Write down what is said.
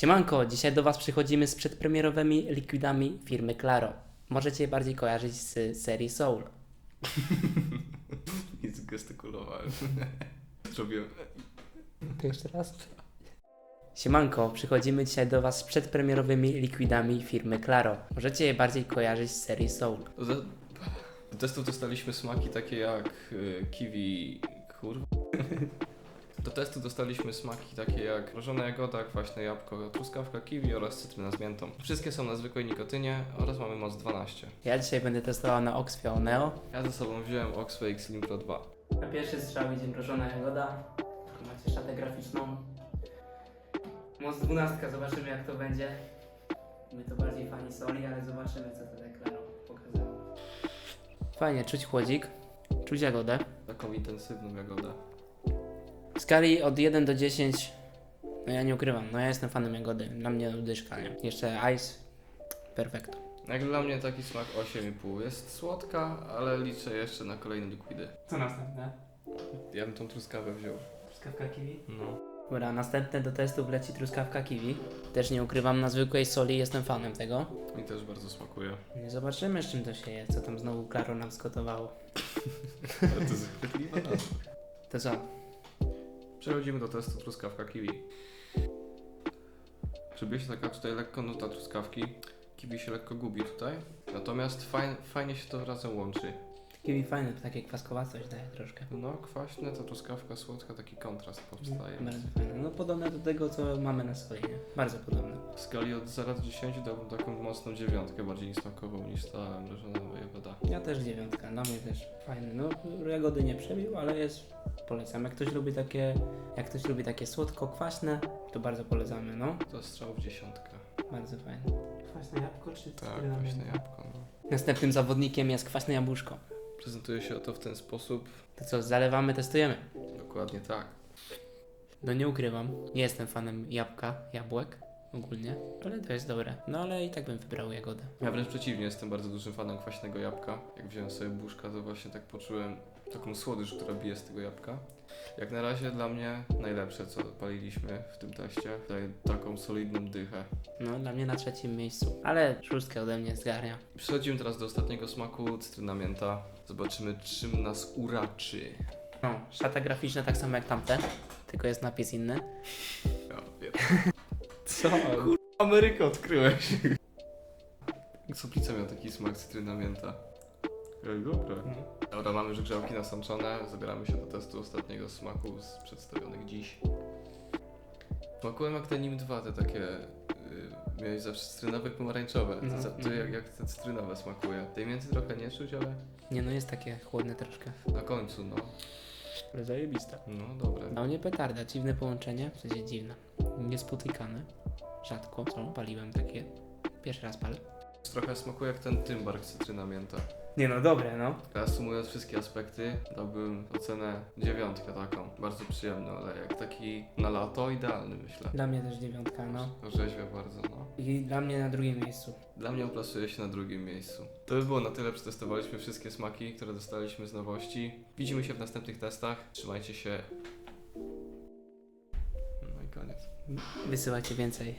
Siemanko, dzisiaj do Was przychodzimy z przedpremierowymi likwidami firmy Claro. Możecie je bardziej kojarzyć z serii Soul. Nic gestykulowałem. Zrobiłem. To jeszcze raz? Siemanko, przychodzimy dzisiaj do Was z przedpremierowymi likwidami firmy Claro. Możecie je bardziej kojarzyć z serii Soul. Do, testów dostaliśmy smaki takie jak y, kiwi. Kur. Do testu dostaliśmy smaki takie jak mrożona jagoda, kwaśne jabłko, truskawka kiwi oraz cytryna z miętą. Wszystkie są na zwykłej nikotynie oraz mamy moc 12. Ja dzisiaj będę testował na Oxfio Neo. Ja ze sobą wziąłem Oxway Slim Pro 2. Na pierwszy strzał idzie mrożona jagoda. Macie szatę graficzną. Moc 12, zobaczymy jak to będzie. My to bardziej fani soli, ale zobaczymy co tutaj Claro pokazało. Fajnie, czuć chłodzik, czuć jagodę. Taką intensywną jagodę. W skali od 1 do 10, no ja nie ukrywam, no ja jestem fanem jagody. Dla mnie dyszka, nie? Jeszcze ice, perfekto. Jak dla mnie taki smak 8,5. Jest słodka, ale liczę jeszcze na kolejne likwidy. Co następne? Ja bym tą truskawę wziął. Truskawka kiwi? No. Dobra, następne do testu wleci truskawka kiwi. Też nie ukrywam, na zwykłej soli jestem fanem tego. Mi też bardzo smakuje. Nie zobaczymy z czym to się je, co tam znowu Klaro nam zgotowało. Ale to nazwa. To co? Przechodzimy do testu truskawka kiwi. Przebije się taka tutaj lekko nuta truskawki. Kiwi się lekko gubi tutaj. Natomiast fajnie, fajnie się to razem łączy. Kiwi fajne, to takie kwaskowastość daje troszkę. No, kwaśne, ta truskawka słodka, taki kontrast powstaje. Bardzo fajne. No podobne do tego, co mamy na soli, nie? Bardzo podobne. W skali od 0 do 10 dałbym taką mocną dziewiątkę, bardziej mi smakował niż ta mrożona jagoda. Ja też dziewiątka, dla mnie też fajny. No, jagody nie przebił, ale jest, polecam. Jak ktoś lubi takie, jak ktoś lubi takie słodko-kwaśne, to bardzo polecamy, no. To strzał w dziesiątkę. Bardzo fajne. Kwaśne jabłko czy Tak, cytryna? kwaśne jabłko. No. Następnym zawodnikiem jest kwaśne jabłuszko. Prezentuje się to w ten sposób. To co, zalewamy, testujemy. Dokładnie tak. No nie ukrywam, nie jestem fanem jabłka, jabłek ogólnie, ale to jest dobre. No ale i tak bym wybrał jagodę. Ja wręcz przeciwnie, jestem bardzo dużym fanem kwaśnego jabłka. Jak wziąłem sobie buszka, to właśnie tak poczułem taką słodycz, która bije z tego jabłka. Jak na razie dla mnie najlepsze, co paliliśmy w tym teście. Daje taką solidną dychę. No dla mnie na trzecim miejscu, ale szóstkę ode mnie zgarnia. Przechodzimy teraz do ostatniego smaku, cytryna mięta. Zobaczymy, czym nas uraczy. No, szata graficzna tak samo jak tamte, tylko jest napis inny. Ja wiem. Co? Amerykę odkryłeś. Soplica miał taki smak cytryna mięta. Ej, dobra. Dobra, mamy już grzałki nasączone. Zabieramy się do testu ostatniego smaku z przedstawionych dziś. Smakują jak te nim dwa, te takie. Yy, miałeś zawsze cytrynowe pomarańczowe. To, No, za- to mhm. jak, jak te cytrynowe smakuje. Tej między trochę nie czuć, ale Nie no, jest takie chłodne troszkę. na końcu, no. Ale zajebiste. No dobra. Dla mnie petarda, dziwne połączenie, w sensie dziwne. Niespotykane. Rzadko, co? Paliłem takie. Pierwszy raz palę. Trochę smakuje jak ten tymbark cytryna mięta. Nie no, dobre no. Reasumując wszystkie aspekty, dałbym ocenę dziewiątkę taką. Bardzo przyjemną, ale jak taki na lato idealny myślę. Dla mnie też dziewiątka, no. Orzeźwia bardzo, no. I dla mnie na drugim miejscu. Dla mnie uplasuje się na drugim miejscu. To by było na tyle, przetestowaliśmy wszystkie smaki, które dostaliśmy z nowości. Widzimy się w następnych testach. Trzymajcie się. Koniec. Wysyłajcie więcej.